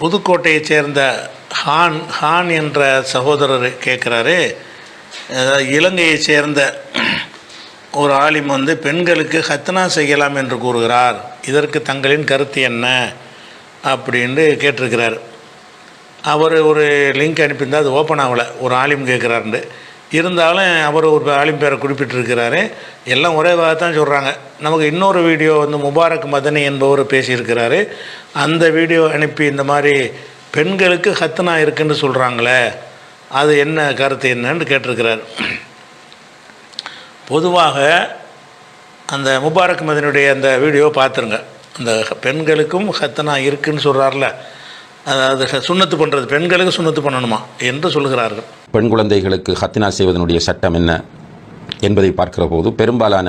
புதுக்கோட்டையைச் சேர்ந்த ஹான் ஹான் என்ற சகோதரர் கேட்குறாரு. அதாவது இலங்கையைச் சேர்ந்த ஒரு ஆலிம் வந்து பெண்களுக்கு ஹத்னா செய்யலாம் என்று கூறுகிறார். இதற்கு தங்களின் கருத்து என்ன? அப்படின்னு கேட்டிருக்கிறார். அவர் ஒரு லிங்க் அனுப்பியிருந்தால் அது ஓப்பன் ஆகலை. ஒரு ஆலிம் கேட்குறாருண்டு இருந்தாலும் அவர் ஒரு ஆலிம் பேரை குறிப்பிட்டிருக்கிறாரு. எல்லாம் ஒரே தான் சொல்கிறாங்க நமக்கு இன்னொரு வீடியோ வந்து முபாரக் மதனி என்பவர் பேசியிருக்கிறாரு. அந்த வீடியோ அனுப்பி இந்த மாதிரி பெண்களுக்கு ஹத்தனா இருக்குன்னு சொல்கிறாங்களே அது என்ன கருத்து என்னன்னு கேட்டிருக்கிறார். பொதுவாக அந்த முபாரக் மதனுடைய அந்த வீடியோ பார்த்துருங்க. அந்த பெண்களுக்கும் ஹத்தனா இருக்குன்னு சொல்கிறார்ல அதாவது சுண்ணத்து சுன்னத்து பண்ணுறது பெண்களுக்கு சுண்ணத்து பண்ணணுமா என்று சொல்கிறார்கள். பெண் குழந்தைகளுக்கு ஹத்தினா செய்வதனுடைய சட்டம் என்ன என்பதை பார்க்கிற போது பெரும்பாலான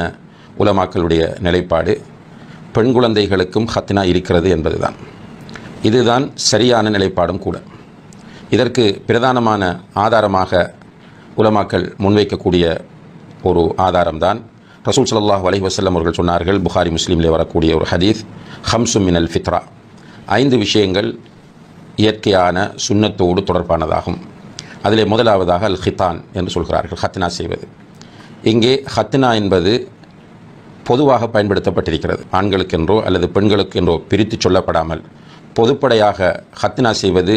உலமாக்களுடைய நிலைப்பாடு பெண் குழந்தைகளுக்கும் ஹத்தினா இருக்கிறது என்பதுதான். இதுதான் சரியான நிலைப்பாடும் கூட. இதற்கு பிரதானமான ஆதாரமாக உலமாக்கள் முன்வைக்கக்கூடிய ஒரு ஆதாரம்தான். ரசூல் சல்லாஹ் அலைஹி வசல்லம் அவர்கள் சொன்னார்கள் புகாரி முஸ்லீமிலே வரக்கூடிய ஒரு ஹதீஸ் ஹம்சு அல் ஃபித்ரா. ஐந்து விஷயங்கள் இயற்கையான சுண்ணத்தோடு தொடர்பானதாகும். அதிலே முதலாவதாக அல் ஹிதான் என்று சொல்கிறார்கள். ஹத்னா செய்வது. இங்கே ஹத்னா என்பது பொதுவாக பயன்படுத்தப்பட்டிருக்கிறது. ஆண்களுக்கென்றோ அல்லது பெண்களுக்கென்றோ பிரித்து சொல்லப்படாமல் பொதுப்படையாக ஹத்னா செய்வது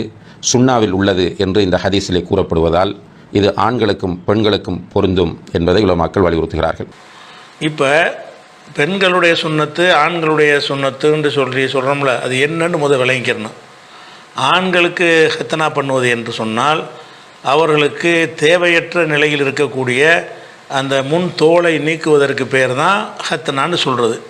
சுண்ணாவில் உள்ளது என்று இந்த ஹதீஸிலே கூறப்படுவதால் இது ஆண்களுக்கும் பெண்களுக்கும் பொருந்தும் என்பதை உலமாக்கள் வலியுறுத்துகிறார்கள். இப்போ பெண்களுடைய சுண்ணத்து ஆண்களுடைய சுண்ணத்துன்னு சொல்லி சொல்கிறோம்ல அது என்னன்னு முதல் விளங்கிக்கிறணும் ஆண்களுக்கு ஹத்தனா பண்ணுவது என்று சொன்னால் அவர்களுக்கு தேவையற்ற நிலையில் இருக்கக்கூடிய அந்த முன் தோலை நீக்குவதற்கு பேர் தான் ஹத்தனான்னு சொல்கிறது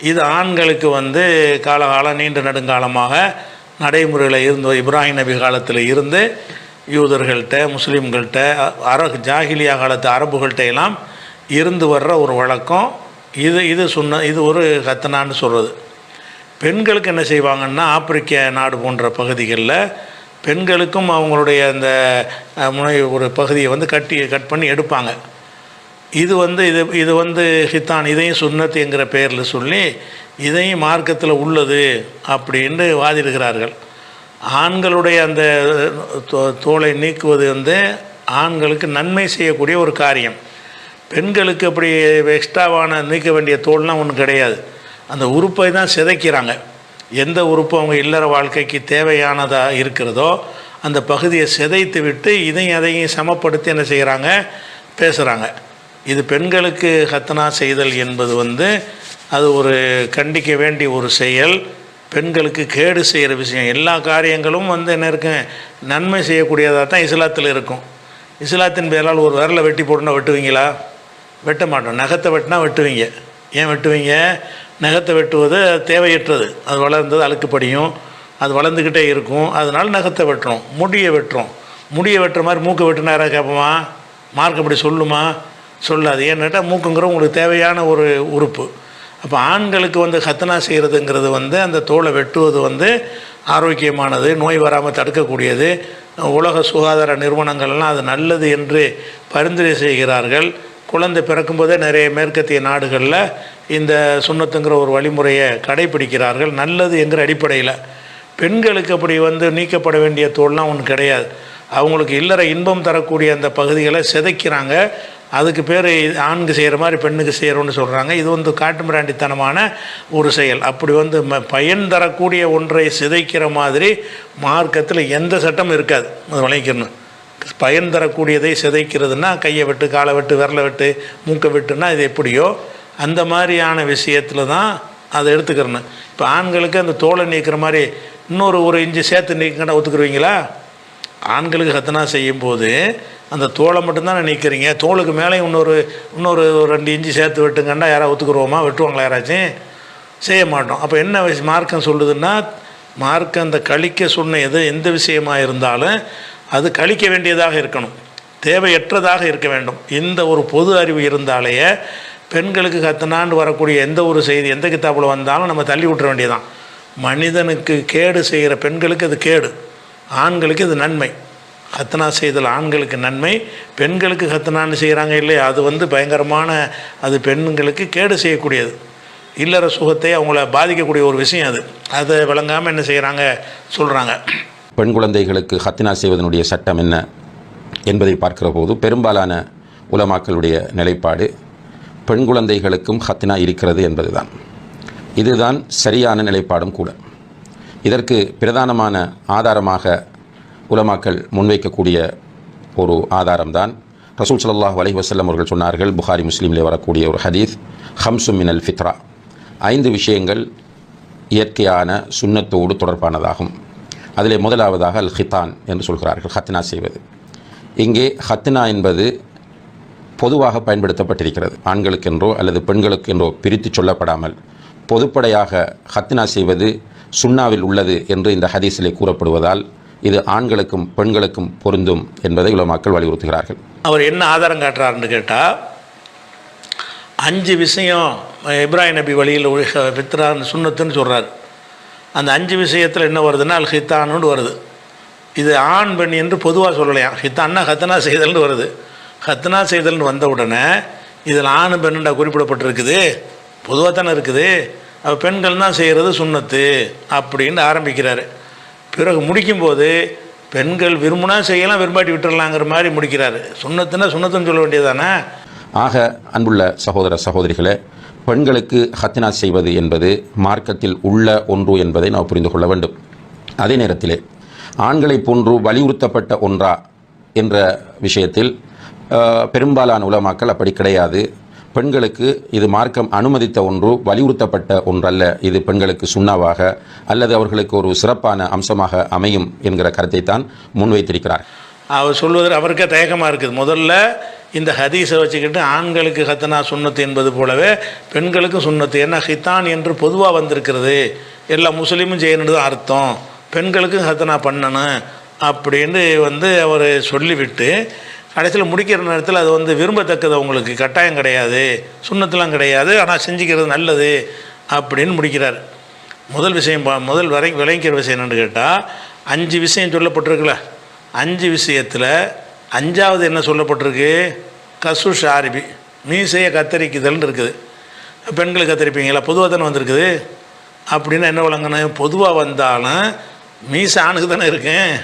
இது ஆண்களுக்கு வந்து காலகாலம் நீண்ட நெடுங்காலமாக நடைமுறையில் இருந்து இப்ராஹிம் நபி காலத்தில் இருந்து யூதர்கள்ட்ட முஸ்லீம்கள்ட்ட அர ஜாகிலியா காலத்து அரபுகள்கிட்ட எல்லாம் இருந்து வர்ற ஒரு வழக்கம். இது இது சொன்ன இது ஒரு ஹத்தனான்னு சொல்கிறது பெண்களுக்கு என்ன செய்வாங்கன்னா ஆப்பிரிக்க நாடு போன்ற பகுதிகளில் பெண்களுக்கும் அவங்களுடைய அந்த முனை ஒரு பகுதியை வந்து கட்டி கட் பண்ணி எடுப்பாங்க. இது வந்து இது இது வந்து ஹித்தான் இதையும் சுன்னத்துங்கிற பெயரில் சொல்லி இதையும் மார்க்கத்தில் உள்ளது அப்படின்னு வாதிடுகிறார்கள். ஆண்களுடைய அந்த தோ- தோலை நீக்குவது வந்து ஆண்களுக்கு நன்மை செய்யக்கூடிய ஒரு காரியம். பெண்களுக்கு அப்படி எக்ஸ்ட்ராவான நீக்க வேண்டிய தோல்லாம் ஒன்றும் கிடையாது. அந்த உறுப்பை தான் சிதைக்கிறாங்க. எந்த உறுப்பு அவங்க இல்லற வாழ்க்கைக்கு தேவையானதாக இருக்கிறதோ அந்த பகுதியை சிதைத்து விட்டு இதையும் அதையும் சமப்படுத்தி என்ன செய்கிறாங்க பேசுகிறாங்க இது பெண்களுக்கு ஹத்தனா செய்தல் என்பது வந்து அது ஒரு கண்டிக்க வேண்டிய ஒரு செயல். பெண்களுக்கு கேடு செய்கிற விஷயம். எல்லா காரியங்களும் வந்து என்ன இருக்கும் நன்மை செய்யக்கூடியதாக தான் இஸ்லாத்தில் இருக்கும். இஸ்லாத்தின் பேரால் ஒரு விரலை வெட்டி போட்டுனா வெட்டுவீங்களா? வெட்ட மாட்டோம். நகத்தை வெட்டினா வெட்டுவீங்க. ஏன் வெட்டுவீங்க? நகத்தை வெட்டுவது தேவையற்றது. அது வளர்ந்தது அழுக்குப்படியும் அது வளர்ந்துக்கிட்டே இருக்கும். அதனால் நகத்தை வெட்டுறோம். முடியை வெட்டுறோம். முடியை வெட்டுற மாதிரி மூக்கை வெட்டினா யாராவது கேட்போமா? மார்க் அப்படி சொல்லுமா? சொல்லாது. ஏன்னாட்டா மூக்குங்கிற உங்களுக்கு தேவையான ஒரு உறுப்பு. அப்போ ஆண்களுக்கு வந்து ஹத்தனா செய்கிறதுங்கிறது வந்து அந்த தோலை வெட்டுவது வந்து ஆரோக்கியமானது நோய் வராமல் தடுக்கக்கூடியது. உலக சுகாதார நிறுவனங்கள்லாம் அது நல்லது என்று பரிந்துரை செய்கிறார்கள். குழந்தை பிறக்கும்போதே நிறைய மேற்கத்திய நாடுகளில் இந்த சுண்ணத்துங்கிற ஒரு வழிமுறையை கடைபிடிக்கிறார்கள் நல்லது என்கிற அடிப்படையில். பெண்களுக்கு அப்படி வந்து நீக்கப்பட வேண்டிய தோல்லாம் ஒன்று கிடையாது. அவங்களுக்கு இல்லற இன்பம் தரக்கூடிய அந்த பகுதிகளை சிதைக்கிறாங்க. அதுக்கு பேர் ஆண்கு செய்கிற மாதிரி பெண்ணுக்கு செய்கிறோன்னு சொல்கிறாங்க இது வந்து காட்டுமிராண்டித்தனமான ஒரு செயல். அப்படி வந்து ம- பயன் தரக்கூடிய ஒன்றை சிதைக்கிற மாதிரி மார்க்கத்தில் எந்த சட்டமும் இருக்காது. அது விளைக்கணும் பயன் தரக்கூடியதை சிதைக்கிறதுனா கையை வெட்டு காலை வெட்டு விரலை வெட்டு மூக்கை வெட்டுனா இது எப்படியோ அந்த மாதிரியான விஷயத்தில் தான் அதை எடுத்துக்கிறணும் இப்போ ஆண்களுக்கு அந்த தோலை நீக்கிற மாதிரி இன்னொரு ஒரு இஞ்சி சேர்த்து நீக்கினா ஒத்துக்குருவீங்களா? ஆண்களுக்கு ஹத்தனா செய்யும்போது அந்த தோலை மட்டும்தான் நீக்கிறீங்க? தோலுக்கு மேலே இன்னொரு இன்னொரு ரெண்டு இஞ்சி சேர்த்து வெட்டுங்கன்னா யாராவது ஒத்துக்குருவோமா? வெட்டுவாங்களா யாராச்சும் செய்ய மாட்டோம். அப்போ என்ன விஷயம் மார்க்கம் சொல்லுதுன்னா மார்க்கம் அந்த கழிக்க சொன்ன எது எந்த விஷயமாக இருந்தாலும் அது கழிக்க வேண்டியதாக இருக்கணும். தேவையற்றதாக இருக்க வேண்டும். இந்த ஒரு பொது அறிவு இருந்தாலேயே பெண்களுக்கு கத்தனாண்டு வரக்கூடிய எந்த ஒரு செய்தி எந்த கித்தாப்பில் வந்தாலும் நம்ம தள்ளி விட்டுற வேண்டியதான் மனிதனுக்கு கேடு செய்கிற பெண்களுக்கு அது கேடு. ஆண்களுக்கு இது நன்மை. ஹத்தனா செய்தல் ஆண்களுக்கு நன்மை. பெண்களுக்கு ஹத்தனான்னு செய்கிறாங்க இல்லையா? அது வந்து பயங்கரமான அது பெண்களுக்கு கேடு செய்யக்கூடியது. இல்லற சுகத்தை அவங்கள பாதிக்கக்கூடிய ஒரு விஷயம் அது. அதை விளங்காமல் என்ன செய்கிறாங்க சொல்கிறாங்க பெண் குழந்தைகளுக்கு ஹத்தினா செய்வதனுடைய சட்டம் என்ன என்பதை பார்க்கிற போது பெரும்பாலான உலமாக்களுடைய நிலைப்பாடு பெண் குழந்தைகளுக்கும் ஹத்தினா இருக்கிறது என்பதுதான். இதுதான் சரியான நிலைப்பாடும் கூட. இதற்கு பிரதானமான ஆதாரமாக உலமாக்கள் முன்வைக்கக்கூடிய ஒரு ஆதாரம்தான். ரசூல் சல்லாஹ் அலைஹி வசல்லம் அவர்கள் சொன்னார்கள் புகாரி முஸ்லீமிலே வரக்கூடிய ஒரு ஹதீஸ் ஹம்சு மினல் ஃபித்ரா. ஐந்து விஷயங்கள் இயற்கையான சுண்ணத்தோடு தொடர்பானதாகும். அதிலே முதலாவதாக அல் ஹிதான் என்று சொல்கிறார்கள் ஹத்னா செய்வது. இங்கே ஹத்னா என்பது பொதுவாக பயன்படுத்தப்பட்டிருக்கிறது. ஆண்களுக்கென்றோ அல்லது பெண்களுக்கென்றோ பிரித்து சொல்லப்படாமல் பொதுப்படையாக ஹத்னா செய்வது சுண்ணாவில் உள்ளது என்று இந்த ஹதீஸிலே கூறப்படுவதால் இது ஆண்களுக்கும் பெண்களுக்கும் பொருந்தும் என்பதை உலமாக்கள் வலியுறுத்துகிறார்கள். அவர் என்ன ஆதாரம் காட்டுறாருன்னு கேட்டால் அஞ்சு விஷயம் இப்ராஹிம் நபி வழியில் பித்ரான்னு சுண்ணத்துன்னு சொல்கிறார் அந்த அஞ்சு விஷயத்தில் என்ன வருதுன்னா அல் ஹித்தானுன்னு வருது. இது ஆண் பெண் என்று பொதுவாக சொல்லலையாம். ஹித்தான்னா ஹத்தனா செய்தல்னு வருது. ஹத்னா செய்தல்னு வந்த உடனே இதில் ஆண் பெண்ணுண்டா குறிப்பிடப்பட்டிருக்குது. பொதுவாக தானே இருக்குது. அப்போ பெண்கள் தான் செய்கிறது சுண்ணத்து அப்படின்னு ஆரம்பிக்கிறார். பிறகு முடிக்கும்போது பெண்கள் விரும்புனா செய்யலாம் விரும்பாட்டி விட்டுறலாங்கிற மாதிரி முடிக்கிறாரு. சுண்ணத்துன்னா சுண்ணத்துன்னு சொல்ல வேண்டியதானே ஆக அன்புள்ள சகோதர சகோதரிகளே பெண்களுக்கு ஹத்னா செய்வது என்பது மார்க்கத்தில் உள்ள ஒன்று என்பதை நாம் புரிந்து கொள்ள வேண்டும். அதே நேரத்திலே ஆண்களைப் போன்று வலியுறுத்தப்பட்ட ஒன்றா என்ற விஷயத்தில் பெரும்பாலான உலமாக்கள் அப்படி கிடையாது. பெண்களுக்கு இது மார்க்கம் அனுமதித்த ஒன்று வலியுறுத்தப்பட்ட ஒன்றல்ல. இது பெண்களுக்கு சுண்ணாவாக அல்லது அவர்களுக்கு ஒரு சிறப்பான அம்சமாக அமையும் என்கிற கருத்தை தான் முன்வைத்திருக்கிறார். அவர் சொல்வதில் அவருக்கே தயக்கமாக இருக்குது. முதல்ல இந்த ஹதீஸை வச்சுக்கிட்டு ஆண்களுக்கு ஹத்தனா சுண்ணத்து என்பது போலவே பெண்களுக்கும் சுண்ணத்து ஏன்னா ஹித்தான் என்று பொதுவாக வந்திருக்கிறது. எல்லா முஸ்லீமும் செய்யணுன்னு தான் அர்த்தம். பெண்களுக்கும் ஹத்தனா பண்ணணும் அப்படின்னு வந்து அவர் சொல்லிவிட்டு கடைசியில் முடிக்கிற நேரத்தில் அது வந்து விரும்பத்தக்கது அவங்களுக்கு கட்டாயம் கிடையாது சுண்ணத்தெலாம் கிடையாது ஆனால் செஞ்சுக்கிறது நல்லது அப்படின்னு முடிக்கிறார். முதல் விஷயம் பா- முதல் வரை விளங்கிக்கிற விஷயம் என்னென்னு கேட்டால் அஞ்சு விஷயம் சொல்லப்பட்டிருக்குல்ல. அஞ்சு விஷயத்தில் அஞ்சாவது என்ன சொல்லப்பட்டிருக்கு? கசு ஷாரிபி மீசையை கத்தரிக்குதல்னு இருக்குது. பெண்கள் கத்தரிப்பீங்களா? பொதுவாக தானே வந்திருக்குது. அப்படின்னா என்ன வழங்கணும் பொதுவாக வந்தாலும் மீசை ஆணுக்கு தானே இருக்கேன்.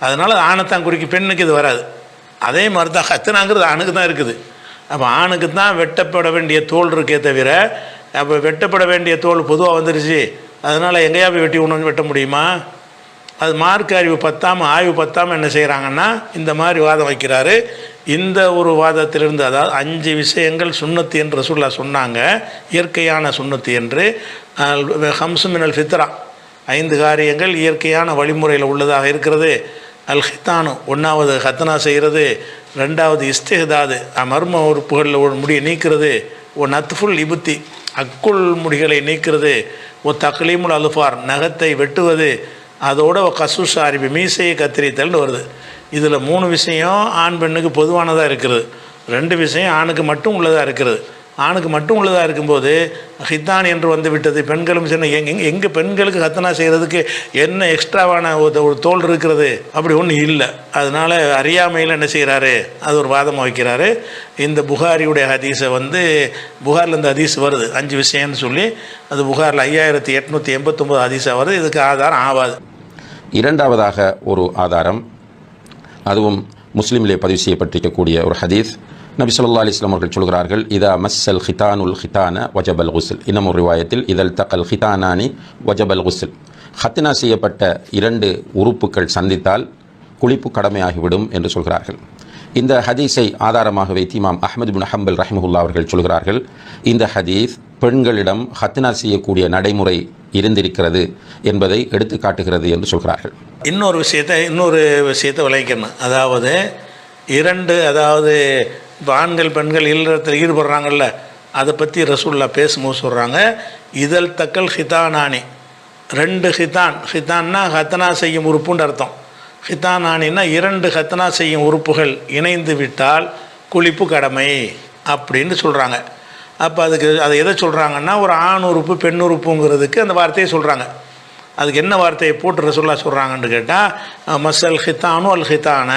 அதனால் ஆணைத்தான் குறிக்கி பெண்ணுக்கு இது வராது. அதே மாதிரி தான் ஹத்தனாங்கிறது ஆணுக்கு தான் இருக்குது. அப்போ ஆணுக்கு தான் வெட்டப்பட வேண்டிய தோல் இருக்கே தவிர அப்போ வெட்டப்பட வேண்டிய தோல் பொதுவாக வந்துருச்சு. அதனால் எங்கேயா போய் வெட்டி ஒன்று வெட்ட முடியுமா? அது மார்க் அறிவு பத்தாமல் ஆய்வு பத்தாமல் என்ன செய்கிறாங்கன்னா இந்த மாதிரி வாதம் வைக்கிறாரு. இந்த ஒரு வாதத்திலிருந்து அதாவது அஞ்சு விஷயங்கள் சுண்ணத்து என்று ரசூல்லா சொன்னாங்க இயற்கையான சுண்ணத்து என்று. ஹம்சுமினல் ஃபித்ரா ஐந்து காரியங்கள் இயற்கையான வழிமுறையில் உள்ளதாக இருக்கிறது. அல் ஹித்தானு ஒன்றாவது ஹத்தனா செய்கிறது ரெண்டாவது இஸ்திஹதாது மர்ம உறுப்புகளில் ஒரு முடியை நீக்கிறது ஓ நத்ஃபுல் இபுத்தி அக்குள் முடிகளை நீக்கிறது ஓ தக்லீமுல் அலுஃபார் நகத்தை வெட்டுவது அதோட கசூஸ் அரிபி மீசையை கத்திரித்தல்னு வருது. இதில் மூணு விஷயம் ஆண் பெண்ணுக்கு பொதுவானதாக இருக்கிறது. ரெண்டு விஷயம் ஆணுக்கு மட்டும் உள்ளதாக இருக்கிறது. ஆணுக்கு மட்டும் உள்ளதாக இருக்கும்போது ஹித்தான் என்று வந்து விட்டது பெண்களும் சின்ன எங் எங்கே பெண்களுக்கு ஹத்தனா செய்கிறதுக்கு என்ன எக்ஸ்ட்ராவான ஒரு ஒரு தோல் இருக்கிறது? அப்படி ஒன்றும் இல்லை. அதனால் அறியாமையில் என்ன செய்கிறாரு அது ஒரு வாதமாக வைக்கிறாரு. இந்த புகாரியுடைய ஹதீஸை வந்து புகாரில் இந்த ஹதீஸ் வருது. அஞ்சு விஷயம்னு சொல்லி அது புகாரில் ஐயாயிரத்தி எட்நூற்றி எண்பத்தொம்போது ஹதீஸாக வருது. இதுக்கு ஆதாரம் ஆகாது இரண்டாவதாக ஒரு ஆதாரம் அதுவும் முஸ்லீமிலே பதிவு செய்யப்பட்டிருக்கக்கூடிய ஒரு ஹதீஸ். நபி சொல்லா அலிஸ்லாம் அவர்கள் சொல்கிறார்கள் இதா மஸ்ஸல் ஹிதானுல் ஹிதான வஜபல் குசல் இன்னும் ஒரு ரிவாயத்தில் இதல் தக்கல் ஹிதானானி வஜபல் குசல் ஹத்தினா செய்யப்பட்ட இரண்டு உறுப்புகள் சந்தித்தால் குளிப்பு கடமையாகிவிடும் என்று சொல்கிறார்கள். இந்த ஹதீஸை ஆதாரமாக வைத்து இமாம் அஹமது பின் ஹம்பல் ரஹ்மஹுல்லா அவர்கள் சொல்கிறார்கள் இந்த ஹதீஸ் பெண்களிடம் ஹத்னா செய்யக்கூடிய நடைமுறை இருந்திருக்கிறது என்பதை எடுத்து காட்டுகிறது என்று சொல்கிறார்கள். இன்னொரு விஷயத்தை இன்னொரு விஷயத்தை விளைவிக்கணும் அதாவது இரண்டு அதாவது இப்போ ஆண்கள் பெண்கள் இல்லறத்தில் ஈடுபடுறாங்கல்ல அதை பற்றி ரசூல்லா பேசும்போது சொல்கிறாங்க இதழ் தக்கல் ஹிதானானி. ரெண்டு ஹிதான். ஹிதான்னா ஹத்தனா செய்யும் உறுப்புன்னு அர்த்தம். ஹிதானானின்னா இரண்டு ஹத்தனா செய்யும் உறுப்புகள் இணைந்து விட்டால் குளிப்பு கடமை அப்படின்னு சொல்கிறாங்க அப்போ அதுக்கு அதை எதை சொல்கிறாங்கன்னா ஒரு ஆண் உறுப்பு பெண் உறுப்புங்கிறதுக்கு அந்த வார்த்தையை சொல்கிறாங்க அதுக்கு என்ன வார்த்தையை போட்டு ரசூல்லா சொல்கிறாங்கன்னு கேட்டால் மசல் ஹித்தானு அல் ஹித்தான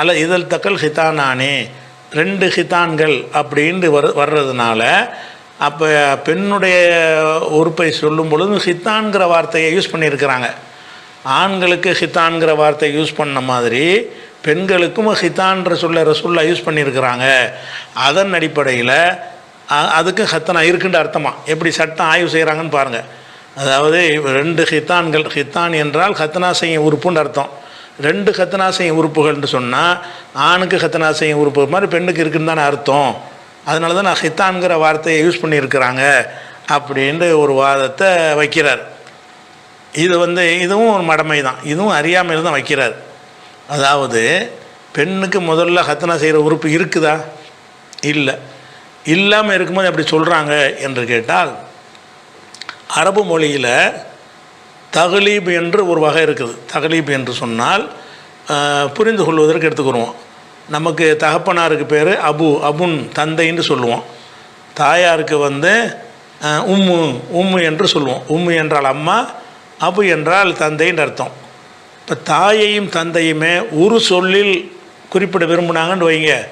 அல்ல இதழ் தக்கல் ஹித்தானானே ரெண்டு ஹிதான்கள் அப்படின்னு வர் வர்றதுனால அப்போ பெண்ணுடைய உறுப்பை சொல்லும் பொழுது ஹித்தான்கிற வார்த்தையை யூஸ் பண்ணியிருக்கிறாங்க. ஆண்களுக்கு ஹித்தான்கிற வார்த்தை யூஸ் பண்ண மாதிரி பெண்களுக்கும் ஹித்தான்ற சொல்ல ரசுல்லா யூஸ் பண்ணியிருக்கிறாங்க. அதன் அடிப்படையில் அதுக்கு ஹத்தனா இருக்குன்ற அர்த்தமாக எப்படி சட்டம் ஆய்வு செய்கிறாங்கன்னு பாருங்கள் அதாவது ரெண்டு ஹித்தான்கள் ஹித்தான் என்றால் ஹத்தனா செய்யும் உறுப்புன்னு அர்த்தம். ரெண்டு ஹத்தனா உறுப்புகள்னு சொன்னால் ஆணுக்கு ஹத்தனா உறுப்பு. மாதிரி பெண்ணுக்கு இருக்குன்னு தானே அர்த்தம். அதனால தான் நான் ஹித்தான்கிற வார்த்தையை யூஸ் பண்ணியிருக்கிறாங்க அப்படின்ற ஒரு வாதத்தை வைக்கிறார். இது வந்து இதுவும் ஒரு மடமை தான் இதுவும் அறியாமையில் தான் வைக்கிறார். அதாவது பெண்ணுக்கு முதல்ல ஹத்தனா செய்கிற உறுப்பு இருக்குதா? இல்லை. இல்லாமல் இருக்கும்போது அப்படி சொல்கிறாங்க என்று கேட்டால் அரபு மொழியில் தகலீப் என்று ஒரு வகை இருக்குது. தகலீப் என்று சொன்னால் புரிந்து கொள்வதற்கு எடுத்துக்கிடுவோம் நமக்கு தகப்பனாருக்கு பேர் அபு அபுன் தந்தைன்னு சொல்லுவோம். தாயாருக்கு வந்து உம்மு உம்மு என்று சொல்லுவோம். உம்மு என்றால் அம்மா அபு என்றால் தந்தைன்னு அர்த்தம். இப்போ தாயையும் தந்தையுமே ஒரு சொல்லில் குறிப்பிட விரும்புனாங்கன்னு வைங்க.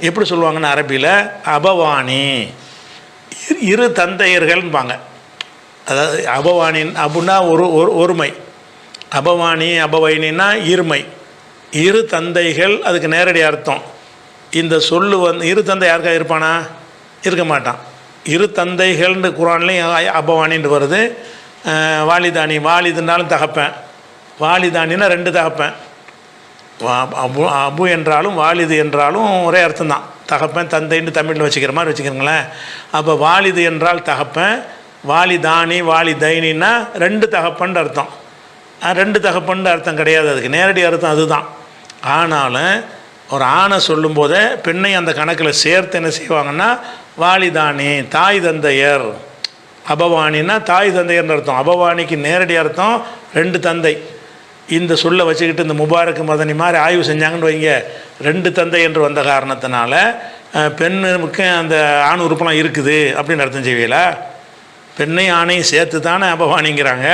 எப்படி சொல்லுவாங்கன்னு அரபியில் அபவானி. இரு- இரு தந்தையர்கள்பாங்க அதாவது அபவானின் அபுனா ஒரு ஒரு ஒருமை. அபவானி அபவைனின்னா இருமை. இரு தந்தைகள் அதுக்கு நேரடி அர்த்தம். இந்த சொல்லு வந்து இரு தந்தை யாருக்கா இருப்பானா? இருக்க மாட்டான். இரு தந்தைகள்னு குரான்லேயும் அபவானின்னு வருது. வாலிதானி வாலிதுனாலும் தகப்பேன். வாலிதானின்னா ரெண்டு தகப்பேன். வா- அபு அபு என்றாலும் வாலிது என்றாலும் ஒரே அர்த்தம் தான் தகப்பேன் தந்தைன்னு தமிழில் வச்சுக்கிற மாதிரி வச்சுக்கிறீங்களேன் அப்போ வாலிது என்றால் தகப்பன் வாலி தானி வாலி தைனின்னா ரெண்டு தகப்பன் அர்த்தம். ரெண்டு தகப்பன் அர்த்தம் கிடையாது அதுக்கு. நேரடி அர்த்தம் அதுதான். ஆனாலும் ஒரு ஆணை சொல்லும்போதே பெண்ணை அந்த கணக்கில் சேர்த்து என்ன செய்வாங்கன்னா வாலிதானி தாய் தந்தையர். அபவானின்னா தாய் தந்தையர்னு அர்த்தம். அபவானிக்கு நேரடி அர்த்தம் ரெண்டு தந்தை. இந்த சொல்லை வச்சுக்கிட்டு இந்த முபாரக் மதனி மாதிரி ஆய்வு செஞ்சாங்கன்னு வைங்க. ரெண்டு தந்தை என்று வந்த காரணத்தினால பெண்ணுக்கு அந்த ஆண் உறுப்பெல்லாம் இருக்குது அப்படின்னு அர்த்தம் செய்வீங்களா? பெண்ணையும் ஆணையும் சேர்த்து தானே அபவானிங்கிறாங்க.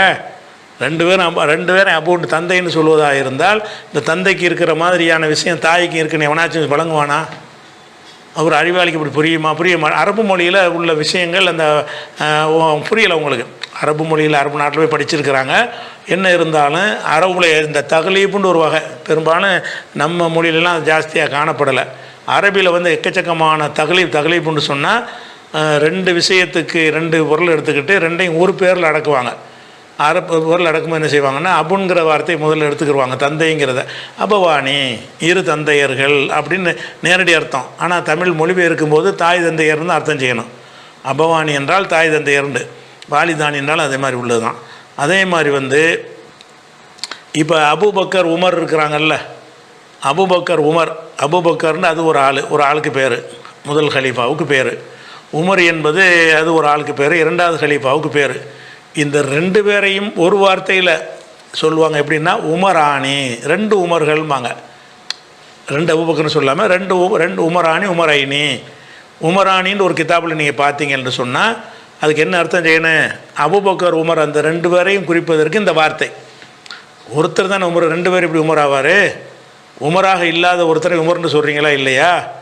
ரெண்டு பேரும் அப ரெண்டு பேரும் அபவுண்டு தந்தைன்னு சொல்வதாக இருந்தால் இந்த தந்தைக்கு இருக்கிற மாதிரியான விஷயம் தாய்க்கு இருக்குன்னு எவனாச்சும் வழங்குவானா? அவர் அறிவாளிக்கு இப்படி புரியுமா? புரியுமா அரபு மொழியில் உள்ள விஷயங்கள் அந்த புரியலை உங்களுக்கு. அரபு மொழியில் அரபு நாட்டில் போய் படிச்சிருக்கிறாங்க. என்ன இருந்தாலும் அரபுல இந்த தகலீப்புன்னு ஒரு வகை. பெரும்பாலும் நம்ம மொழியிலலாம் ஜாஸ்தியாக காணப்படலை. அரபியில் வந்து எக்கச்சக்கமான தகலீப் தகலீப்புன்னு சொன்னால் ரெண்டு விஷயத்துக்கு ரெண்டு பொருள் எடுத்துக்கிட்டு ரெண்டையும் ஒரு பேரில் அடக்குவாங்க. அரை பொருள் அடக்கும்போது என்ன செய்வாங்கன்னா அபுங்கிற வார்த்தையை முதல்ல எடுத்துக்கிடுவாங்க தந்தைங்கிறத. அபவானி இரு தந்தையர்கள் அப்படின்னு நேரடி அர்த்தம். ஆனால் தமிழ் மொழிபெயர்க்கும் போது தாய் தந்தையர்னு அர்த்தம் செய்யணும். அபவானி என்றால் தாய் தந்தையர்ண்டு. வாலிதானி என்றால் அதே மாதிரி உள்ளது தான் அதே மாதிரி வந்து இப்போ அபுபக்கர் உமர் இருக்கிறாங்கல்ல. அபுபக்கர் உமர் அபுபக்கர்னு அது ஒரு ஆள் ஒரு ஆளுக்கு பேர். முதல் ஹலீஃபாவுக்கு பேர். உமர் என்பது அது ஒரு ஆளுக்கு பேர் இரண்டாவது ஹலீஃபாவுக்கு பேர். இந்த ரெண்டு பேரையும் ஒரு வார்த்தையில் சொல்லுவாங்க எப்படின்னா உமராணி ரெண்டு உமர்கள்ம்பாங்க. ரெண்டு அபுபக்கர்னு சொல்லாமல் ரெண்டு ரெண்டு உமராணி உமரைனி. உமராணின்னு ஒரு கிதாபில் நீங்கள் பார்த்தீங்கன்னு சொன்னால் அதுக்கு என்ன அர்த்தம் செய்யணும்? அபுபக்கர் உமர் அந்த ரெண்டு பேரையும் குறிப்பதற்கு இந்த வார்த்தை. ஒருத்தர் தானே உமர் ரெண்டு பேர் இப்படி உமர் ஆவார்? உமராக இல்லாத ஒருத்தரை உமர்னு சொல்கிறீங்களா இல்லையா?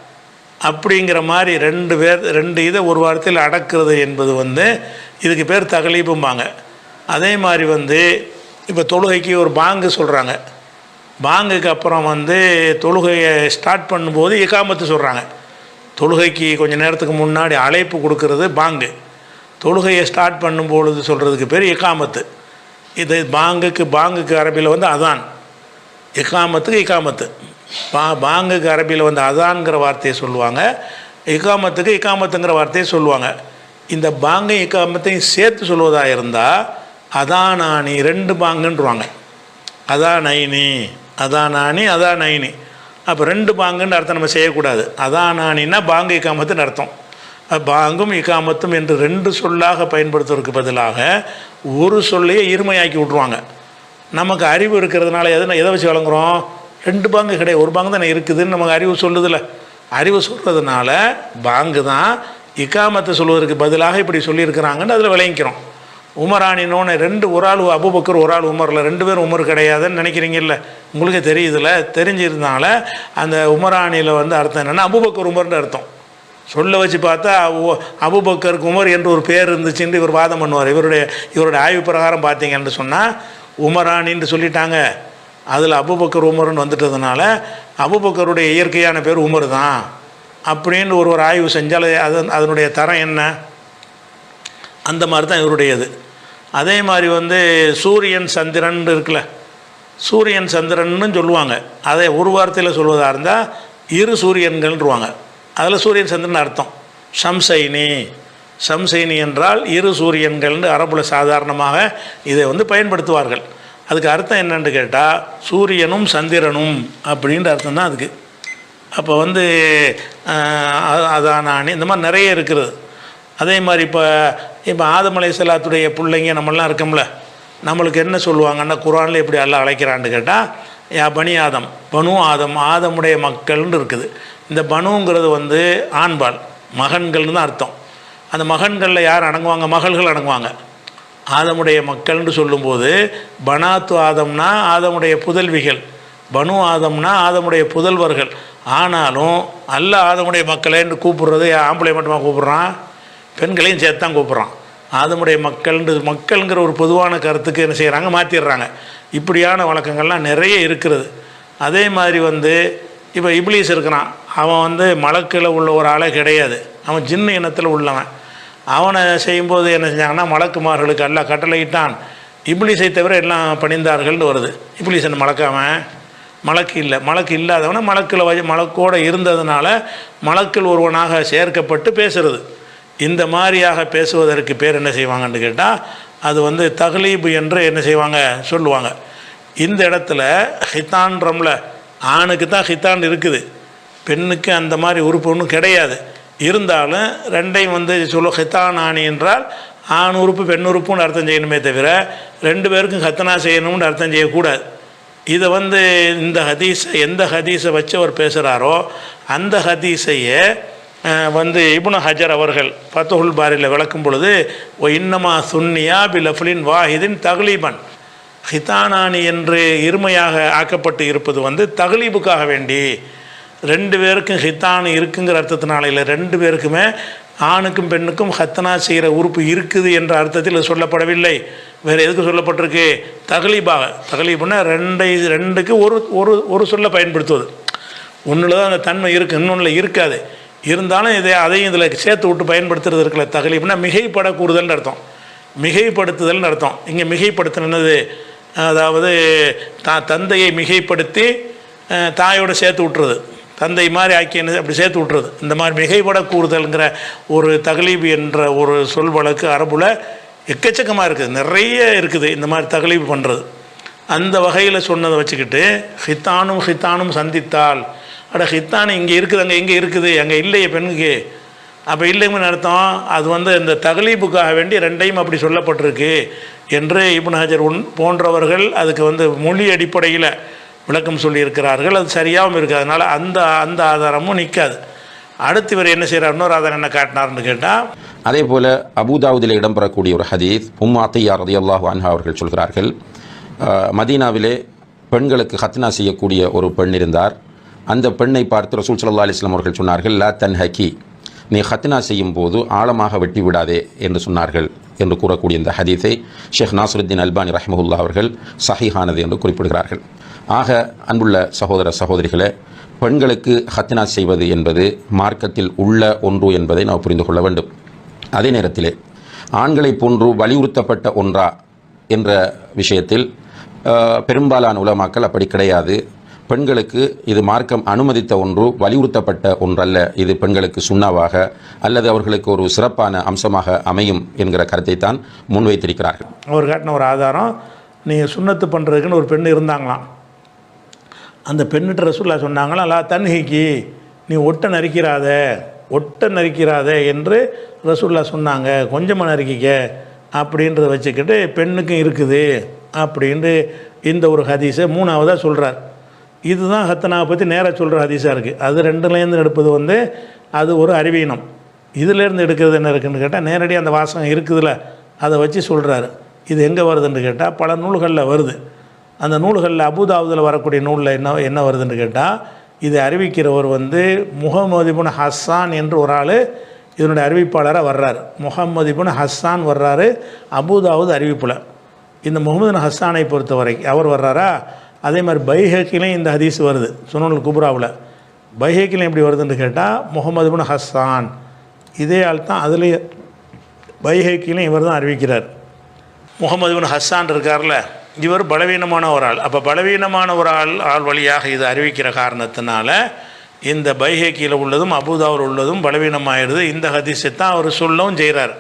அப்படிங்கிற மாதிரி ரெண்டு பேர் ரெண்டு இதை ஒரு வாரத்தில் அடக்கிறது என்பது வந்து இதுக்கு பேர் தகலீபும்பாங்க. அதே மாதிரி வந்து இப்போ தொழுகைக்கு ஒரு பாங்கு சொல்கிறாங்க பாங்குக்கு அப்புறம் வந்து தொழுகையை ஸ்டார்ட் பண்ணும்போது இகாமத்து சொல்கிறாங்க தொழுகைக்கு கொஞ்சம் நேரத்துக்கு முன்னாடி அழைப்பு கொடுக்கறது பாங்கு. தொழுகையை ஸ்டார்ட் பண்ணும்பொழுது சொல்கிறதுக்கு பேர் இகாமத்து. இது பாங்குக்கு பாங்குக்கு அரபியில் வந்து அதான். இக்காமத்துக்கு இக்காமத்து பா பாங்குக்கு அரபியில் வந்து அதான்ங்கிற வார்த்தையை சொல்லுவாங்க. இக்காமத்துக்கு இக்காமத்துங்கிற வார்த்தையை சொல்லுவாங்க. இந்த பாங்கையும் இக்காமத்தையும் சேர்த்து சொல்வதாக இருந்தால் அதானானி ரெண்டு பாங்குன்றவாங்க. நாணி அதான் அதானைனி அப்போ ரெண்டு பாங்குன்னு அர்த்தம் நம்ம செய்யக்கூடாது. அதானானின்னா பாங்கு இக்காமத்துன்னு அர்த்தம். பாங்கும் இக்காமத்தும் என்று ரெண்டு சொல்லாக பயன்படுத்துவதற்கு பதிலாக ஒரு சொல்லையே இருமையாக்கி விட்ருவாங்க நமக்கு அறிவு இருக்கிறதுனால எதை எதை வச்சு வழங்குறோம்? ரெண்டு பாங்கு கிடையாது ஒரு பாங்கு தானே இருக்குதுன்னு நமக்கு அறிவு சொல்லுதில்ல அறிவு சொல்கிறதுனால பாங்கு தான் இக்காமத்தை சொல்வதற்கு பதிலாக இப்படி சொல்லியிருக்கிறாங்கன்னு அதில் விளங்கிக்கிறோம். உமரானினோன்னு ரெண்டு ஒரு ஆள் அபுபக்கர் ஒரு ஆள் உமரில். ரெண்டு பேரும் உமர் கிடையாதுன்னு நினைக்கிறீங்கல்ல? உங்களுக்கு தெரியுதுல்ல தெரிஞ்சிருந்தால அந்த உமரானியில் வந்து அர்த்தம் என்னென்னா அபுபக்கர் உமர்னு அர்த்தம். சொல்ல வச்சு பார்த்தா அபுபக்கருக்கு உமர் என்று ஒரு பேர் இருந்துச்சுன்னு இவர் வாதம் பண்ணுவார். இவருடைய இவருடைய ஆய்வு பிரகாரம் பார்த்தீங்கன்னு சொன்னால் உமரானின்னு சொல்லிட்டாங்க. அதில் அபுபக்கர் உமர்னு வந்துட்டதுனால அபுபக்கருடைய இயற்கையான பேர் உமர் தான் அப்படின்னு ஒரு ஒரு ஆய்வு செஞ்சால் அது அதனுடைய தரம் என்ன? அந்த மாதிரி தான் இவருடையது. அதே மாதிரி வந்து சூரியன் சந்திரன் இருக்குல்ல சூரியன் சந்திரன்னு சொல்லுவாங்க. அதை ஒரு வார்த்தையில் சொல்வதாக இருந்தால் இரு சூரியன்கள்ன்றுவாங்க. அதில் சூரியன் சந்திரன் அர்த்தம். சம்சைனி. சம்சைனி என்றால் இரு சூரியன்கள்னு அரபுல சாதாரணமாக இதை வந்து பயன்படுத்துவார்கள். அதுக்கு அர்த்தம் என்னன்னு கேட்டால் சூரியனும் சந்திரனும் அப்படின்ற அர்த்தம் தான் அதுக்கு. அப்போ வந்து அதான் அ- இந்த மாதிரி நிறைய இருக்கிறது அதே மாதிரி இப்போ இப்போ ஆதமலை செலாத்துடைய பிள்ளைங்க நம்மளாம் இருக்கோம்ல நம்மளுக்கு என்ன சொல்லுவாங்கன்னா குரானில் எப்படி எல்லாம் அழைக்கிறான்னு கேட்டால் யா பனி ஆதம் பனு ஆதம் ஆதமுடைய மக்கள்னு இருக்குது. இந்த பனுங்கிறது வந்து ஆண்பால் மகன்கள்னு தான் அர்த்தம். அந்த மகன்களில் யார் அடங்குவாங்க? மகள்கள் அடங்குவாங்க. ஆதமுடைய மக்கள்னு சொல்லும்போது பனாத்து ஆதம்னா ஆதமுடைய புதல்விகள் பனு ஆதம்னா ஆதமுடைய புதல்வர்கள். ஆனாலும் அல்ல ஆதமுடைய மக்களேன்னு கூப்பிடுறது ஆம்பளை மட்டுமா கூப்பிட்றான்? பெண்களையும் சேர்த்து தான் கூப்பிட்றான். ஆதமுடைய மக்கள்ன்றது மக்கள்ங்கிற ஒரு பொதுவான கருத்துக்கு என்ன செய்கிறாங்க மாற்றிடுறாங்க இப்படியான வழக்கங்கள்லாம் நிறைய இருக்கிறது. அதே மாதிரி வந்து இப்போ இப்லீஸ் இருக்கிறான். அவன் வந்து மலக்கில் உள்ள ஒரு ஆளே கிடையாது. அவன் ஜின்னு இனத்தில் உள்ளவன். அவனை செய்யும்போது என்ன செஞ்சாங்கன்னா மலக்குமார்களுக்கு எல்லாம் கட்டளையிட்டான். இப்லீஸை தவிர எல்லாம் பணிந்தார்கள்னு வருது. இப்ளிசன் என்ன மலக்காமன் மலக்கு இல்லை. மலக்கு இல்லாதவன மலக்கில் வச்சு மலக்கோடு இருந்ததுனால மலக்கில் ஒருவனாக சேர்க்கப்பட்டு பேசுறது. இந்த மாதிரியாக பேசுவதற்கு பேர் என்ன செய்வாங்கன்னு கேட்டால் அது வந்து தகலீபு என்று என்ன செய்வாங்க? சொல்லுவாங்க. இந்த இடத்துல ஹித்தான்றம்ல ஆணுக்கு தான் ஹித்தான் இருக்குது. பெண்ணுக்கு அந்த மாதிரி உறுப்பு ஒன்றும் கிடையாது. இருந்தாலும் ரெண்டையும் வந்து சொல்ல ஹித்தான் ஆணி என்றால் ஆண் உறுப்பு பெண் உறுப்புன்னு அர்த்தம் செய்யணுமே தவிர ரெண்டு பேருக்கும் ஹத்தனா செய்யணும்னு அர்த்தம் செய்யக்கூடாது. இதை வந்து இந்த ஹதீஸை எந்த ஹதீஸை வச்சு அவர் பேசுகிறாரோ அந்த ஹதீஸையே வந்து இபுன ஹஜர் அவர்கள் பத்துகுல் பாரியில் விளக்கும் பொழுது ஓ இன்னமா சுன்னியா பிலஃபுலின் வாஹிதின் தகலீபன். ஹிதானானி என்று இருமையாக ஆக்கப்பட்டு இருப்பது வந்து தகலீபுக்காக வேண்டி. ரெண்டு பேருக்கும் ஹித்தானு இருக்குங்கிற அர்த்தத்தினால இல்லை ரெண்டு பேருக்குமே ஆணுக்கும் பெண்ணுக்கும் ஹத்தனா செய்கிற உறுப்பு இருக்குது என்ற அர்த்தத்தில் சொல்லப்படவில்லை. வேறு எதுக்கு சொல்லப்பட்டிருக்கு? தகலீபாக. தகலீபுன்னா ரெண்டை ரெண்டுக்கு ஒரு ஒரு ஒரு சொல்ல பயன்படுத்துவது. ஒன்றில் தான் அந்த தன்மை இருக்குது இன்னொன்றில் இருக்காது. இருந்தாலும் இதை அதையும் இதில் சேர்த்து விட்டு பயன்படுத்துறது இருக்கல தகலீப்னா மிகைப்பட கூறுதல்னு அர்த்தம். மிகைப்படுத்துதல்னு அர்த்தம். இங்கே மிகைப்படுத்தினது அதாவது தா தந்தையை மிகைப்படுத்தி தாயோடு தாயோட சேர்த்து விட்டுறது. தந்தை மாதிரி ஆக்கி என்ன அப்படி சேர்த்து விட்டுறது. இந்த மாதிரி மிகைப்பட கூறுதல்ங்கிற ஒரு தகலீபு என்ற ஒரு சொல் வழக்கு அரபுல எக்கச்சக்கமாக இருக்குது. நிறைய இருக்குது இந்த மாதிரி தகலீபு பண்ணுறது அந்த வகையில் சொன்னதை வச்சுக்கிட்டு ஹித்தானும் ஹித்தானும் சந்தித்தால் அட ஹித்தான் இங்கே இருக்குது அங்கே எங்கே இருக்குது அங்கே இல்லையே பெண்ணுக்கு. அப்போ இல்லைங்கன்னு அர்த்தம் அது வந்து இந்த தகலீப்புக்காக வேண்டி ரெண்டையும் அப்படி சொல்லப்பட்டிருக்கு. என்று இப்னு ஹஜர் உன் போன்றவர்கள் அதுக்கு வந்து மொழி அடிப்படையில் விளக்கம் சொல்லியிருக்கிறார்கள். அது சரியாகவும் இருக்குது. அதனால் அந்த அந்த ஆதாரமும் நிற்காது. அடுத்து இவர் என்ன செய்கிறார்? இன்னொரு ஆதாரம் என்ன காட்டினார்னு கேட்டால் அதே போல் அபுதாவுதில் இடம்பெறக்கூடிய ஒரு ஹதீஸ் உம் ரதி அல்லாஹ் அன்ஹா அவர்கள் சொல்கிறார்கள் மதீனாவிலே பெண்களுக்கு ஹத்னா செய்யக்கூடிய ஒரு பெண் இருந்தார். அந்த பெண்ணை பார்த்து ரசூல் சல்லா அலிஸ்லாம் அவர்கள் சொன்னார்கள் லா தன் ஹக்கி நீ ஹத்னா செய்யும் போது ஆழமாக வெட்டி விடாதே என்று சொன்னார்கள் என்று கூறக்கூடிய இந்த ஹதீஸை ஷேக் நாசருத்தீன் அல்பானி ரஹ்மஹுல்லா அவர்கள் சஹிஹானது என்று குறிப்பிடுகிறார்கள். ஆக அன்புள்ள சகோதர சகோதரிகளே பெண்களுக்கு ஹத்னா செய்வது என்பது மார்க்கத்தில் உள்ள ஒன்று என்பதை நாம் புரிந்து கொள்ள வேண்டும். அதே நேரத்திலே ஆண்களைப் போன்று வலியுறுத்தப்பட்ட ஒன்றா என்ற விஷயத்தில் பெரும்பாலான உலமாக்கள் அப்படி கிடையாது. பெண்களுக்கு இது மார்க்கம் அனுமதித்த ஒன்று வலியுறுத்தப்பட்ட ஒன்றல்ல. இது பெண்களுக்கு சுண்ணாவாக அல்லது அவர்களுக்கு ஒரு சிறப்பான அம்சமாக அமையும் என்கிற கருத்தை தான் முன்வைத்திருக்கிறார்கள். அவர் காட்டின ஒரு ஆதாரம் நீங்கள் சுண்ணத்து பண்ணுறதுக்குன்னு ஒரு பெண் இருந்தாங்களாம். அந்த பெண்ணிட்ட ரசூல்லா சொன்னாங்களா அல்லா தன்ஹிக்கு நீ ஒட்டை நரிக்கிறாத ஒட்டை நரிக்கிறாத என்று ரசூல்லா சொன்னாங்க. கொஞ்சமாக நறுக்கிக்க அப்படின்றத வச்சுக்கிட்டு பெண்ணுக்கும் இருக்குது அப்படின்ட்டு இந்த ஒரு ஹதீஸை மூணாவதாக சொல்கிறார் இதுதான் ஹத்தனாவை பற்றி நேராக சொல்கிற ஹதீஸாக இருக்குது அது ரெண்டுலேருந்து எடுப்பது வந்து அது ஒரு அறிவீனம். இதிலேருந்து எடுக்கிறது என்ன இருக்குன்னு கேட்டால் நேரடியாக அந்த வாசகம் இருக்குதுல்ல அதை வச்சு சொல்கிறாரு இது எங்கே வருதுன்னு கேட்டால் பல நூல்களில் வருது. அந்த நூல்களில் அபுதாபுதில் வரக்கூடிய நூலில் என்ன என்ன வருதுன்னு கேட்டால் இதை அறிவிக்கிறவர் வந்து முகமதிபுன் ஹஸ்ஸான் என்று ஒரு ஆள் இதனுடைய அறிவிப்பாளராக வர்றார். முகமதிபுன் ஹஸ்ஸான் வர்றாரு அபுதாவுது அறிவிப்பில். இந்த முகமது ஹஸ்ஸானை வரைக்கும் அவர் வர்றாரா? அதே மாதிரி பைஹக்கிலையும் இந்த ஹதீஸ் வருது சுனல் குப்ராவில். பைஹக்கிலையும் எப்படி வருதுன்னு கேட்டால் முகமதுபுன் ஹஸ்ஸான். இதே ஆள் தான் அதுலேயே பைஹக்கிலையும் இவர் தான் அறிவிக்கிறார். முகமதுபுன் ஹஸ்ஸான் இருக்கார்ல. இவர் பலவீனமான ஒரு ஆள். அப்போ பலவீனமான ஒரு ஆள் ஆள் வழியாக இது அறிவிக்கிற காரணத்தினால இந்த பைஹேக்கியில் உள்ளதும் அபுதாவில் உள்ளதும் பலவீனமாயிடுது. இந்த ஹதிசத்தான் தான் அவர் சொல்லவும் செய்கிறார்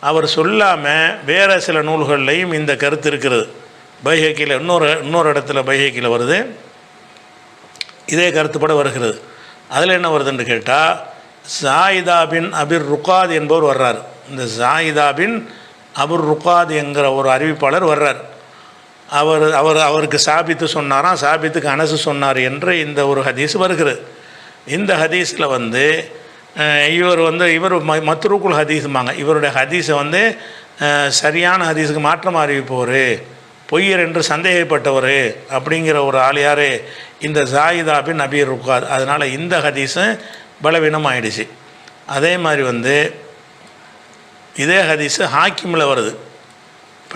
அவர் சொல்லாமல் வேறு சில நூல்கள்லையும் இந்த கருத்து இருக்கிறது பைஹேக்கியில் இன்னொரு இன்னொரு இடத்துல பைஹேக்கியில் வருது. இதே கருத்துப்பட வருகிறது. அதில் என்ன வருதுன்னு கேட்டால் ஜாயிதா பின் அபிர் ருகாத் என்பவர் வர்றார். இந்த ஜாயிதா பின் அபுர் ருகாத் என்கிற ஒரு அறிவிப்பாளர் வர்றார். அவர் அவர் அவருக்கு சாபித்து சொன்னாராம் சாபித்துக்கு அனசு சொன்னார் என்று இந்த ஒரு ஹதீஸ் வருகிறது. இந்த ஹதீஸில் வந்து இவர் வந்து இவர் ம மத்ருக்குள் ஹதீஸுமாங்க இவருடைய ஹதீஸை வந்து சரியான ஹதீஸுக்கு மாற்றம் அறிவிப்பவர் பொய்யர் என்று சந்தேகப்பட்டவர் அப்படிங்கிற ஒரு ஆள் யார் இந்த ஜாயிதா பின் நபீர் ருக்கார். அதனால் இந்த ஹதீஸும் பலவீனம் ஆயிடுச்சு அதே மாதிரி வந்து இதே ஹதீஸு ஹாக்கிமில் வருது.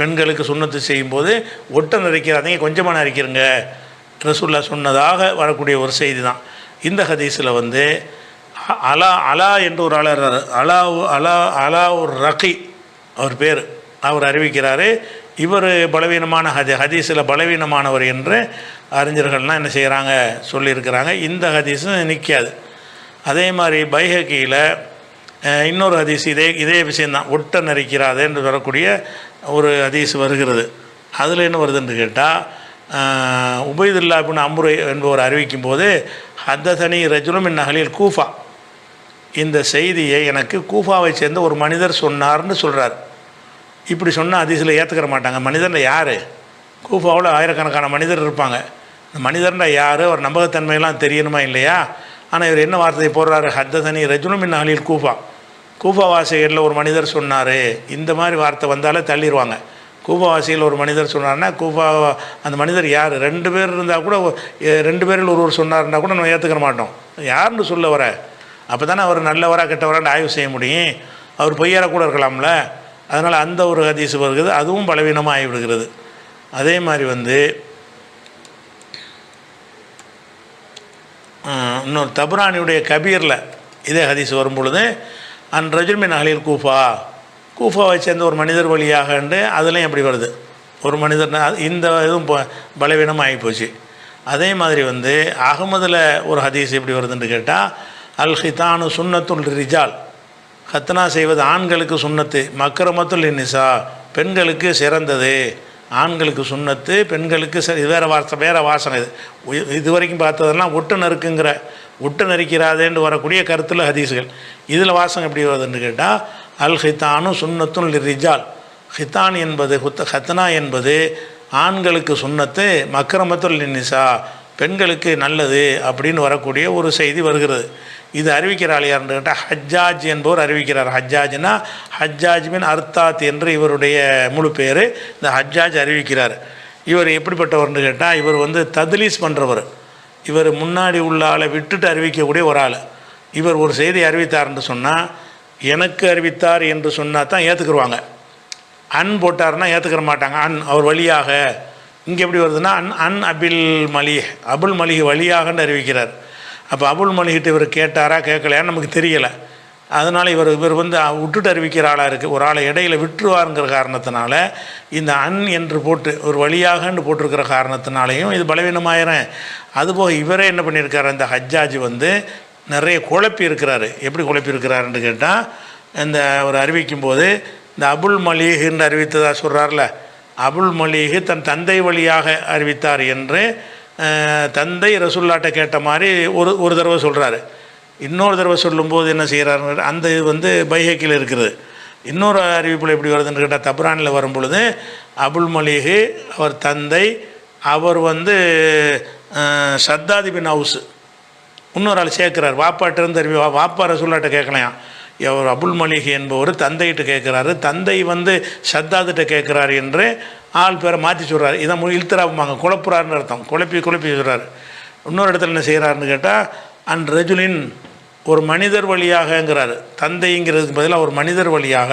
பெண்களுக்கு சுண்ணத்து செய்யும்போது ஒட்டை நரைக்கிறாதீங்க கொஞ்சமாக நரைக்கிறங்க ரசுல்லா சொன்னதாக வரக்கூடிய ஒரு செய்தி தான் இந்த ஹதீஸில் வந்து அ- அலா அலா என்று ஒரு ஆளர் அலா அலா அலா ஒரு ரகி அவர் பேர். அவர் அறிவிக்கிறாரு இவர் பலவீனமான ஹதி ஹதீஸில் பலவீனமானவர் என்று அறிஞர்கள்லாம் என்ன செய்கிறாங்க சொல்லியிருக்கிறாங்க. இந்த ஹதீஸும் நிற்காது அதே மாதிரி பைஹக்கியில் இன்னொரு ஹதீஸ் இதே இதே விஷயந்தான் ஒட்ட நரிக்கிறாதே என்று வரக்கூடிய ஒரு அதீஸ் வருகிறது. அதில் என்ன வருதுன்னு கேட்டால் உபைதுல்லா பின் அம்ரு என்பவர் அறிவிக்கும் போது ஹத்ததனி ரஜுலும் இன் நகலில் கூஃபா. இந்த செய்தியை எனக்கு கூஃபாவை சேர்ந்த ஒரு மனிதர் சொன்னார்னு சொல்கிறார் இப்படி சொன்னால் அதிசயில் ஏற்றுக்கிற மாட்டாங்க. மனிதர்னா யார்? கூஃபாவில் ஆயிரக்கணக்கான மனிதர் இருப்பாங்க. இந்த மனிதர்னா யார்? ஒரு நம்பகத்தன்மையெல்லாம் தெரியணுமா இல்லையா? ஆனால் இவர் என்ன வார்த்தையை போடுறாரு? ஹத்ததனி ரஜுலும் இன் நகலில் கூஃபா. கூபவாசிகளில் ஒரு மனிதர் சொன்னார் இந்த மாதிரி வார்த்தை வந்தாலே தள்ளிடுவாங்க கூபாவாசியில் ஒரு மனிதர் சொன்னார்னா கூபா அந்த மனிதர் யார்? ரெண்டு பேர் இருந்தால் கூட ரெண்டு பேரில் ஒருவர் சொன்னார்னா கூட நம்ம ஏற்றுக்கிற மாட்டோம். யாருன்னு சொல்ல வர? அப்போ தானே அவர் நல்லவராக கெட்டவரான்னு ஆய்வு செய்ய முடியும். அவர் பொய்யார கூட இருக்கலாம்ல. அதனால் அந்த ஒரு ஹதீஸ் வருகிறது அதுவும் பலவீனமாக ஆகிவிடுகிறது. அதே மாதிரி வந்து இன்னொரு தபுரானியுடைய கபீரில் இதே ஹதீஸ் வரும் பொழுது அன் ரஜுல்மின் அகலில் கூஃபா. கூஃபாவை சேர்ந்த ஒரு மனிதர் வழியாகண்டு அதுலேயும் எப்படி வருது. ஒரு மனிதர் இந்த இதுவும் ப- ஆகிப்போச்சு அதே மாதிரி வந்து அகமதில் ஒரு ஹதீஸ் எப்படி வருதுன்னு கேட்டால் அல் ஹிதானு சுன்னத்துல் ரிஜால். ஹத்னா செய்வது ஆண்களுக்கு சுன்னத்து மக்கரமத்துல் நிசா பெண்களுக்கு சிறந்தது. ஆண்களுக்கு சுன்னத்து பெண்களுக்கு ச- இது வேறு வாசம் வேறு வாசனை இது. இது வரைக்கும் பார்த்ததெல்லாம் ஒட்டு நறுக்குங்கிற ஒட்டு நரிக்கிறாதேன்னு வரக்கூடிய கருத்தில் ஹதீஸுகள். இதில் வாசகம் எப்படி வருதுன்னு கேட்டால் அல் ஹித்தானும் சுன்னத்தும் ரிஜால். ஹித்தான் என்பது ஹுத்த ஹத்னா என்பது ஆண்களுக்கு சுன்னத்து மக்கரமத்துல் நிசா பெண்களுக்கு நல்லது அப்படின்னு வரக்கூடிய ஒரு செய்தி வருகிறது. இது அறிவிக்கிறாள் யாருன்னு கேட்டால் ஹஜ்ஜாஜ் என்பவர் அறிவிக்கிறார். ஹஜ்ஜாஜ்னா ஹஜ்ஜாஜ் மின் அர்த்தாத் என்று இவருடைய முழு பேர் இந்த ஹஜ்ஜாஜ் அறிவிக்கிறார். இவர் எப்படிப்பட்டவர்னு கேட்டால் இவர் வந்து தத்லீஸ் பண்ணுறவர் இவர் முன்னாடி உள்ள ஆளை விட்டுட்டு அறிவிக்கக்கூடிய ஒரு ஆள். இவர் ஒரு செய்தி அறிவித்தார்னு சொன்னால் எனக்கு அறிவித்தார் என்று சொன்னால் தான் ஏற்றுக்குருவாங்க அன் போட்டார்னா ஏற்றுக்கிற மாட்டாங்க. அன் அவர் வழியாக. இங்கே எப்படி வருதுன்னா அன் அன் அபில் மலிஹ். அபுல் மலிஹ் வழியாகன்னு அறிவிக்கிறார். அப்போ அபுல் மலிகிட்ட இவர் கேட்டாரா கேட்கலையான்னு நமக்கு தெரியலை. அதனால் இவர் இவர் வந்து விட்டுட்டு அறிவிக்கிற ஆளாக இருக்குது ஒரு ஆளை இடையில விட்டுருவாருங்கிற காரணத்தினால இந்த அன் என்று போட்டு ஒரு வழியாகன்னு போட்டிருக்கிற காரணத்தினாலையும் இது பலவீனமாயிரும். அதுபோக இவரே என்ன பண்ணியிருக்காரு அந்த ஹஜ்ஜாஜ் வந்து நிறைய குழப்பி இருக்கிறாரு. எப்படி குழப்பி இருக்கிறாருன்னு கேட்டால் இந்த அவர் அறிவிக்கும் போது இந்த அபுல் மலிகுன்னு அறிவித்ததாக சொல்கிறார்ல அபுல் மலீஹ் தன் தந்தை வழியாக அறிவித்தார் என்று தந்தை ரசுல்லாட்டை கேட்ட மாதிரி ஒரு ஒரு தடவை சொல்கிறாரு இன்னொரு தடவை சொல்லும்போது என்ன செய்கிறாருன்னு அந்த இது வந்து பைஹக்கில் இருக்கிறது இன்னொரு அறிவிப்பில் எப்படி வருதுன்னு கேட்டால் தப்ரானில் வரும் பொழுது அபுல் மலிகு அவர் தந்தை அவர் வந்து அஹ், சத்தாதி பின் ஹவுஸ் இன்னொரு ஆள் சேர்க்குறாரு. வாப்பாட்டிருந்து அறிவி வா- வாப்பா ரசூல்லாட்ட கேட்கலையாம். அவர் அபுல் மலிக் என்பவர் தந்தைகிட்ட கேட்குறாரு. தந்தை வந்து சத்தாதிட்ட கேட்குறாரு என்று ஆள் பேரை மாற்றி சொல்கிறார் இதை மு குழப்புறாருன்னு அர்த்தம். குழப்பி குழப்பி சொல்கிறார் இன்னொரு இடத்துல என்ன செய்கிறாருன்னு கேட்டால் அன் ரஜுலின் ஒரு மனிதர் வழியாகங்கிறாரு. தந்தைங்கிறதுக்கு பதிலாக ஒரு மனிதர் வழியாக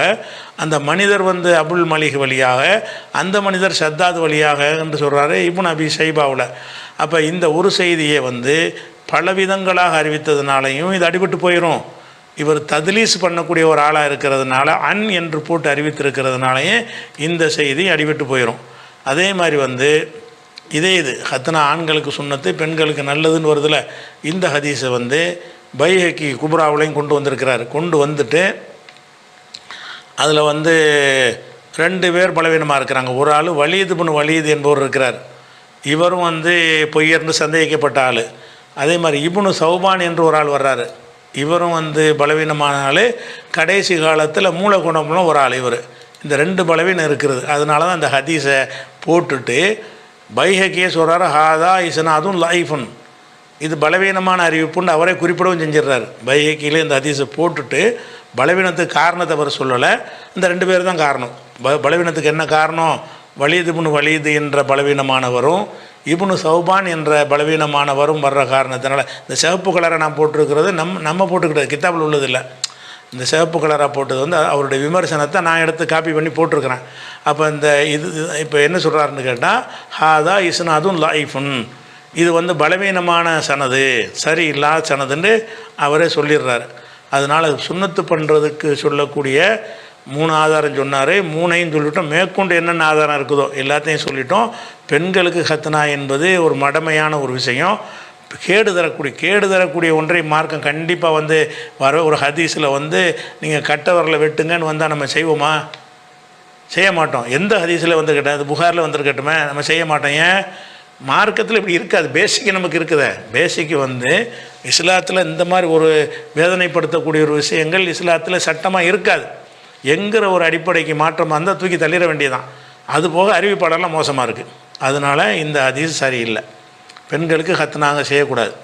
அந்த மனிதர் வந்து அபுல் மலிக் வழியாக அந்த மனிதர் ஷத்தாத் வழியாக என்று சொல்கிறாரு இப்னு அபி சைபாவில் அப்போ இந்த ஒரு செய்தியை வந்து பல விதங்களாக அறிவித்ததுனாலையும் இது அடிபட்டு போயிடும் இவர் தத்லீஸ் பண்ணக்கூடிய ஒரு ஆளாக இருக்கிறதுனால அன் என்று போட்டு அறிவித்திருக்கிறதுனாலயே இந்த செய்தி அடிபட்டு போயிடும் அதே மாதிரி வந்து இதே இது ஹத்னா ஆண்களுக்கு சுண்ணத்து பெண்களுக்கு நல்லதுன்னு வருதுல. இந்த ஹதீஸை வந்து பைஹக்கி குப்ராவிலையும் கொண்டு வந்திருக்கிறார். கொண்டு வந்துட்டு அதில் வந்து ரெண்டு பேர் பலவீனமாக இருக்கிறாங்க. ஒரு ஆள் வலியுது பண்ணு வலியுது என்பவர் இருக்கிறார். இவரும் வந்து பொய்யர்னு சந்தேகிக்கப்பட்ட ஆள். அதே மாதிரி இபுனு சௌபான் என்று ஒரு ஆள் வர்றாரு. இவரும் வந்து பலவீனமான ஆள். கடைசி காலத்தில் மூல குணம்ல ஒரு ஆள் இவர். இந்த ரெண்டு பலவீனம் இருக்கிறது அதனால தான் அந்த ஹதீஸை போட்டுட்டு பைஹக்கியே சொல்கிறாரு ஹாதா இசனாதும் லைஃபுன் இது பலவீனமான அறிவிப்புன்னு அவரே குறிப்பிடவும் செஞ்சிடுறாரு. பைஹக்கியில் இந்த அதிசை போட்டுட்டு பலவீனத்துக்கு காரணத்தை அவர் சொல்லலை. இந்த ரெண்டு பேர் தான் காரணம். ப பலவீனத்துக்கு என்ன காரணம்? வலிது இபுனு வலிது என்ற பலவீனமானவரும் இப்னு சௌபான் என்ற பலவீனமானவரும் வர்ற காரணத்தினால இந்த சிவப்பு கலரை நான் போட்டிருக்கிறது நம்ம நம்ம போட்டுக்கிட்டது கித்தாபில் உள்ளதில்லை. இந்த சிவப்பு கலராக போட்டது வந்து அவருடைய விமர்சனத்தை நான் எடுத்து காப்பி பண்ணி போட்டிருக்கிறேன். அப்போ இந்த இது இப்போ என்ன சொல்கிறாருன்னு கேட்டால் ஹாதா இஸ்னாதும் லைஃபுன் இது வந்து பலவீனமான சனது சரி இல்லாத சனதுன்னு அவரே சொல்லிடுறாரு. அதனால் சுண்ணத்து பண்ணுறதுக்கு சொல்லக்கூடிய மூணு ஆதாரம் சொன்னார். மூணையும் சொல்லிட்டோம். மேற்கொண்டு என்னென்ன ஆதாரம் இருக்குதோ எல்லாத்தையும் சொல்லிட்டோம். பெண்களுக்கு ஹத்னா என்பது ஒரு மடமையான ஒரு விஷயம். கேடு தரக்கூடிய கேடு தரக்கூடிய ஒன்றை மார்க்கம் கண்டிப்பாக வந்து வர ஒரு ஹதீஸில் வந்து நீங்கள் கட்டவரில் வெட்டுங்கன்னு வந்தால் நம்ம செய்வோமா? செய்ய மாட்டோம். எந்த ஹதீஸில் வந்து கேட்டால் அது புகாரில் வந்திருக்கட்டுமே. நம்ம செய்ய மாட்டோம். ஏன்? மார்க்கத்தில் இப்படி இருக்காது பேசிக்கு நமக்கு இருக்குதே. பேசிக்கு வந்து இஸ்லாத்தில் இந்த மாதிரி ஒரு வேதனைப்படுத்தக்கூடிய ஒரு விஷயங்கள் இஸ்லாத்தில் சட்டமாக இருக்காது. என்கிற ஒரு அடிப்படைக்கு மாற்றமாக இருந்தால் தூக்கி தள்ளிட வேண்டியதான் அது போக அறிவிப்பாடெல்லாம் மோசமாக இருக்குது அதனால் இந்த ஹதீஸ் சரியில்லை. பெண்களுக்கு ஹத்னாங்க செய்யக்கூடாது.